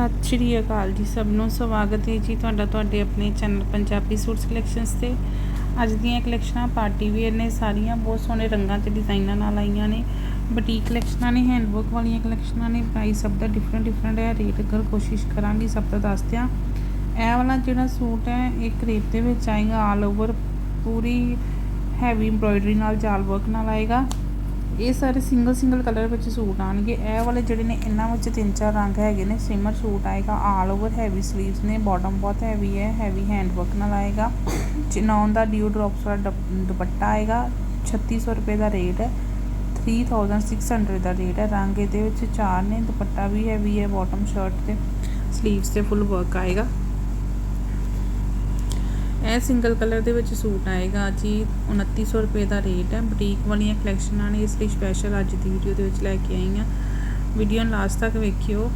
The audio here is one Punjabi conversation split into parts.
ਸਤਿ ਸ਼੍ਰੀ ਅਕਾਲ ਜੀ ਸਭ ਨੂੰ। ਸਵਾਗਤ ਹੈ ਜੀ ਤੁਹਾਡਾ ਤੁਹਾਡੇ ਆਪਣੇ ਚੈਨਲ ਪੰਜਾਬੀ ਸੂਟਸ ਕਲੈਕਸ਼ਨਸ ਤੇ। ਅੱਜ ਦੀਆਂ ਕਲੈਕਸ਼ਨਾਂ ਪਾਰਟੀ ਵੇਅਰ ਨੇ ਸਾਰੀਆਂ। ਬਹੁਤ ਸੋਹਣੇ ਰੰਗਾਂ ਤੇ ਡਿਜ਼ਾਈਨਾਂ ਨਾਲ ਆਈਆਂ ਨੇ। ਬੁਟੀਕ ਕਲੈਕਸ਼ਨਾਂ ਨੇ, ਹੈਂਡਵਰਕ ਵਾਲੀਆਂ ਕਲੈਕਸ਼ਨਾਂ ਨੇ। ਪ੍ਰਾਈਸ ਸਭ ਦਾ ਡਿਫਰੈਂਟ ਡਿਫਰੈਂਟ ਹੈ। ਰੇਟ ਕਰ ਕੋਸ਼ਿਸ਼ ਕਰਾਂਗੀ ਸਭ ਦਾ ਦੱਸ ਦਿਆਂ। ਇਹ ਵਾਲਾ ਜਿਹੜਾ ਸੂਟ ਹੈ, ਇਹ ਕਰੇਪ ਦੇ ਵਿੱਚ ਆਏਗਾ। ਆਲ ਓਵਰ ਪੂਰੀ ਹੈਵੀ ਐਮਬ੍ਰੋਇਡਰੀ ਨਾਲ, ਜਾਲ ਵਰਕ ਨਾਲ ਆਏਗਾ। ਇਹ ਸਾਰੇ ਸਿੰਗਲ ਸਿੰਗਲ ਕਲਰ ਵਿੱਚ ਸੂਟ ਆਣਗੇ ਇਹ ਵਾਲੇ ਜਿਹੜੇ ਨੇ, ਇਹਨਾਂ ਵਿੱਚ ਤਿੰਨ ਚਾਰ ਰੰਗ ਹੈਗੇ ਨੇ। ਸਿਮਰ ਸੂਟ ਆਏਗਾ ਆਲ ਓਵਰ ਹੈਵੀ ਸਲੀਵਸ ਨੇ। ਬਾਟਮ ਬਹੁਤ ਹੈਵੀ ਹੈ ਹੈਵੀ ਹੈਂਡ ਵਰਕ ਨਾਲ ਆਏਗਾ। ਚਿਨੌਨ ਦਾ ਡਿਊ ਡ੍ਰੌਪਸ ਵਾਲਾ ਦੁਪ- ਦੁਪੱਟਾ ਆਏਗਾ। 3600 ਰੁਪਏ ਦਾ ਰੇਟ ਹੈ। 3600 ਦਾ ਰੇਟ ਹੈ। ਰੰਗ ਇਹਦੇ ਵਿੱਚ ਚਾਰ ਨੇ, ਦੁਪੱਟਾ ਵੀ ਹੈਵੀ ਹੈ ਬਾਟਮ ਸ਼ਰਟ ਤੇ। ਸਲੀਵਸ ਤੇ ਫੁੱਲ ਵਰਕ ਆਏਗਾ। ਇਹ ਸਿੰਗਲ ਕਲਰ ਦੇ ਵਿੱਚ ਸੂਟ ਆਏਗਾ ਜੀ। 2900 ਰੁਪਏ ਦਾ ਰੇਟ ਹੈ। ਬੁਟੀਕ ਵਾਲੀਆਂ ਕਲੈਕਸ਼ਨਾਂ ਨੇ ਇਸ ਲਈ ਸਪੈਸ਼ਲ ਅੱਜ ਦੀ ਵੀਡੀਓ ਦੇ ਵਿੱਚ ਲੈ ਕੇ ਆਈ ਹਾਂ। ਵੀਡੀਓ ਨੂੰ ਲਾਸਟ ਤੱਕ ਵੇਖਿਓ।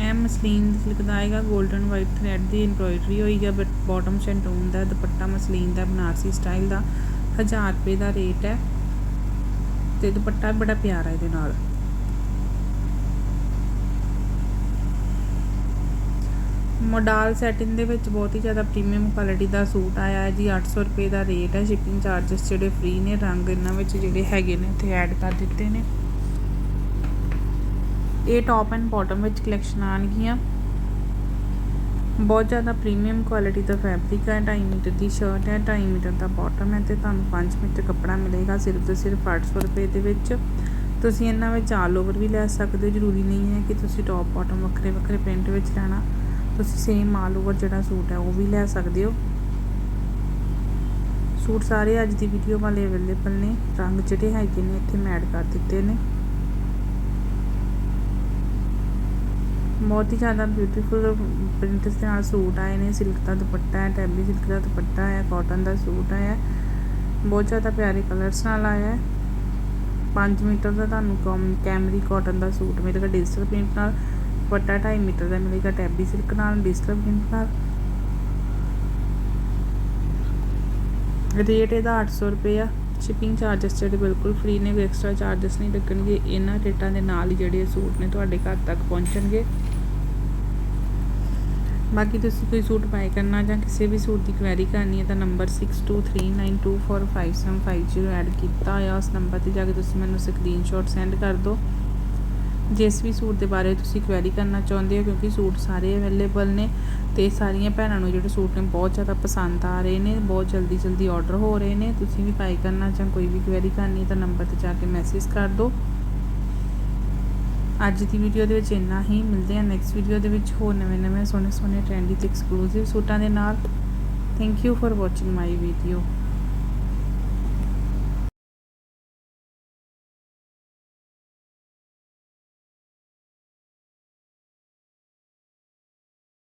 ਇਹ ਮਸਲੀਨ ਸਿਲਕ ਦਾ ਆਏਗਾ। 골ਡਨ ਵਾਈਟ ਥ੍ਰੈਡ ਦੀ ਐਮਬ੍ਰੋਇਡਰੀ ਹੋਈ ਬਟ ਬਾਟਮ ਸ਼ੈਂਟੂਨ ਦਾ, ਦੁਪੱਟਾ ਮਸਲੀਨ ਦਾ, ਬਨਾਰਸੀ ਸਟਾਈਲ ਦਾ 1000 ਰੁਪਏ ਦਾ ਰੇਟ ਹੈ। ਤੇ ਦੁਪੱਟਾ ਬੜਾ ਪਿਆਰਾ ਇਹਦੇ ਨਾਲ। ਮੋਡਾਲ ਸੈਟਿੰਗ ਦੇ ਵਿੱਚ ਬਹੁਤ ਹੀ ਜ਼ਿਆਦਾ ਪ੍ਰੀਮੀਅਮ ਕੁਆਲਿਟੀ ਦਾ ਸੂਟ ਆਇਆ ਹੈ ਜੀ। 800 ਰੁਪਏ ਦਾ ਰੇਟ ਹੈ। ਸ਼ਿਪਿੰਗ ਚਾਰजेस ਜਿਹੜੇ ਫ੍ਰੀ ਨੇ, ਰੰਗ ਇਹਨਾਂ ਵਿੱਚ ਜਿਹੜੇ ਹੈਗੇ ਨੇ, ਇੱਥੇ ਐਡ ਕਰ ਦਿੱਤੇ ਨੇ। ਇਹ ਟੌਪ ਐਂਡ ਬਾਟਮ ਵਿੱਚ ਕਲੈਕਸ਼ਨ ਆਣਗੀਆਂ ਬਹੁਤ ਜ਼ਿਆਦਾ ਪ੍ਰੀਮੀਅਮ ਕੁਆਲਿਟੀ ਦਾ ਫੈਬਰਿਕ ਹੈ। 2.5 ਮੀਟਰ ਦੀ ਸ਼ਰਟ ਹੈ। 2.5 ਮੀਟਰ ਦਾ ਬਾਟਮ ਹੈ ਤੇ ਤੁਹਾਨੂੰ 5 ਮੀਟਰ ਕੱਪੜਾ ਮਿਲੇਗਾ ਸਿਰਫ ਤੇ ਸਿਰਫ 800 ਰੁਪਏ ਦੇ ਵਿੱਚ। ਤੁਸੀਂ ਇਹਨਾਂ ਵਿੱਚ ਆਲ ਓਵਰ ਵੀ ਲੈ ਸਕਦੇ ਹੋ। ਜ਼ਰੂਰੀ ਨਹੀਂ ਹੈ ਕਿ ਤੁਸੀਂ ਟੌਪ ਬਾਟਮ ਵੱਖਰੇ ਵੱਖਰੇ ਪ੍ਰਿੰਟ ਵਿੱਚ ਲੈਣਾ ਤੁਸੀਂ ਸੇਮ ਆਲ ਓਵਰ ਜਿਹੜਾ ਸੂਟ ਹੈ ਉਹ ਵੀ ਲੈ ਸਕਦੇ ਹੋ। ਸੂਟ ਸਾਰੇ ਅੱਜ ਦੀ ਵੀਡੀਓ ਵਾਲੇ ਅਵੇਲੇਬਲ ਨੇ, ਰੰਗ ਜਿਹੜੇ ਹੈਗੇ ਨੇ ਇੱਥੇ ਮੈਂ ਐਡ ਕਰ ਦਿੱਤੇ ਨੇ। ਬਹੁਤ ਹੀ ਜ਼ਿਆਦਾ ਬਿਊਟੀਫੁਲ ਪ੍ਰਿੰਟਸ ਦੇ ਨਾਲ ਸੂਟ ਆਏ ਨੇ ਸਿਲਕ ਦਾ ਦੁਪੱਟਾ ਹੈ ਟੈਬਲੀ ਸਿਲਕ ਦਾ ਦੁਪੱਟਾ ਹੈ ਕਾਟਨ ਦਾ ਸੂਟ ਆਇਆ। ਬਹੁਤ ਜ਼ਿਆਦਾ ਪਿਆਰੇ ਕਲਰਸ ਨਾਲ ਆਇਆ ਹੈ। 5 ਮੀਟਰ ਦਾ ਤੁਹਾਨੂੰ ਕਮ ਕੈਮਰੀ ਕਾਟਨ ਦਾ ਸੂਟ ਮੇਰੇ ਕੋਲ ਡਿਜੀਟਲ ਪ੍ਰਿੰਟ ਨਾਲ। ਵੱਡਾ ਢਾਈ ਮੀਟਰ ਦਾ ਮਿਲੇਗਾ ਟੈਬੀ ਸਿਲਕ ਨਾਲ, ਡਿਸਟਰਬ ਪ੍ਰਿੰਟ ਨਾਲ? ਰੇਟ ਇਹਦਾ 800 ਰੁਪਏ ਆ। ਸ਼ਿਪਿੰਗ ਚਾਰजेस ਜਿਹੜੇ ਬਿਲਕੁਲ ਫ੍ਰੀ ਨੇ ਕੋਈ ਐਕਸਟਰਾ ਚਾਰजेस ਨਹੀਂ ਲੱਗਣਗੇ। ਇਹਨਾਂ ਰੇਟਾਂ ਦੇ ਨਾਲ ਹੀ ਜਿਹੜੇ ਸੂਟ ਨੇ ਤੁਹਾਡੇ ਘਰ ਤੱਕ ਪਹੁੰਚਣਗੇ। ਬਾਕੀ ਤੁਸੀਂ ਕੋਈ ਸੂਟ ਬਾਏ ਕਰਨਾ ਜਾਂ ਕਿਸੇ ਵੀ ਸੂਟ ਦੀ ਕੁਐਰੀ ਕਰਨੀ ਹੈ ਤਾਂ ਨੰਬਰ 6239245750 ਐਡ ਕੀਤਾ ਹੋਇਆ ਉਸ ਨੰਬਰ ਤੇ ਜਾ ਕੇ ਤੁਸੀਂ ਮੈਨੂੰ ਸਕਰੀਨਸ਼ਾਟ ਸੈਂਡ ਕਰ ਦਿਓ। ਜਿਸ ਵੀ ਸੂਟ ਦੇ ਬਾਰੇ ਤੁਸੀਂ ਕੁਐਰੀ ਕਰਨਾ ਚਾਹੁੰਦੇ ਹੋ, ਕਿਉਂਕਿ ਸੂਟ ਸਾਰੇ ਅਵੇਲੇਬਲ ਨੇ ਤੇ ਸਾਰੀਆਂ ਭੈਣਾਂ ਨੂੰ ਜਿਹੜੇ ਸੂਟ ਨੇ ਬਹੁਤ ਜ਼ਿਆਦਾ ਪਸੰਦ ਆ ਰਹੇ ਨੇ, ਬਹੁਤ ਜਲਦੀ ਜਲਦੀ ਆਰਡਰ ਹੋ ਰਹੇ ਨੇ। ਤੁਸੀਂ ਵੀ ਬਾਈ ਕਰਨਾ ਜਾਂ ਕੋਈ ਵੀ ਕੁਐਰੀ ਕਰਨੀ ਤਾਂ ਨੰਬਰ ਤੇ ਜਾ ਕੇ ਮੈਸੇਜ ਕਰ ਦਿਓ। ਅੱਜ ਦੀ ਵੀਡੀਓ ਦੇ ਵਿੱਚ ਇੰਨਾ ਹੀ। ਮਿਲਦੇ ਹਾਂ ਨੈਕਸਟ ਵੀਡੀਓ ਦੇ ਵਿੱਚ ਹੋਰ ਨਵੇਂ ਨਵੇਂ ਸੋਹਣੇ ਸੋਹਣੇ ਟ੍ਰੈਂਡੀ ਤੇ ਐਕਸਕਲੂਸਿਵ ਸੂਟਾਂ ਦੇ ਨਾਲ। Thank you for watching my video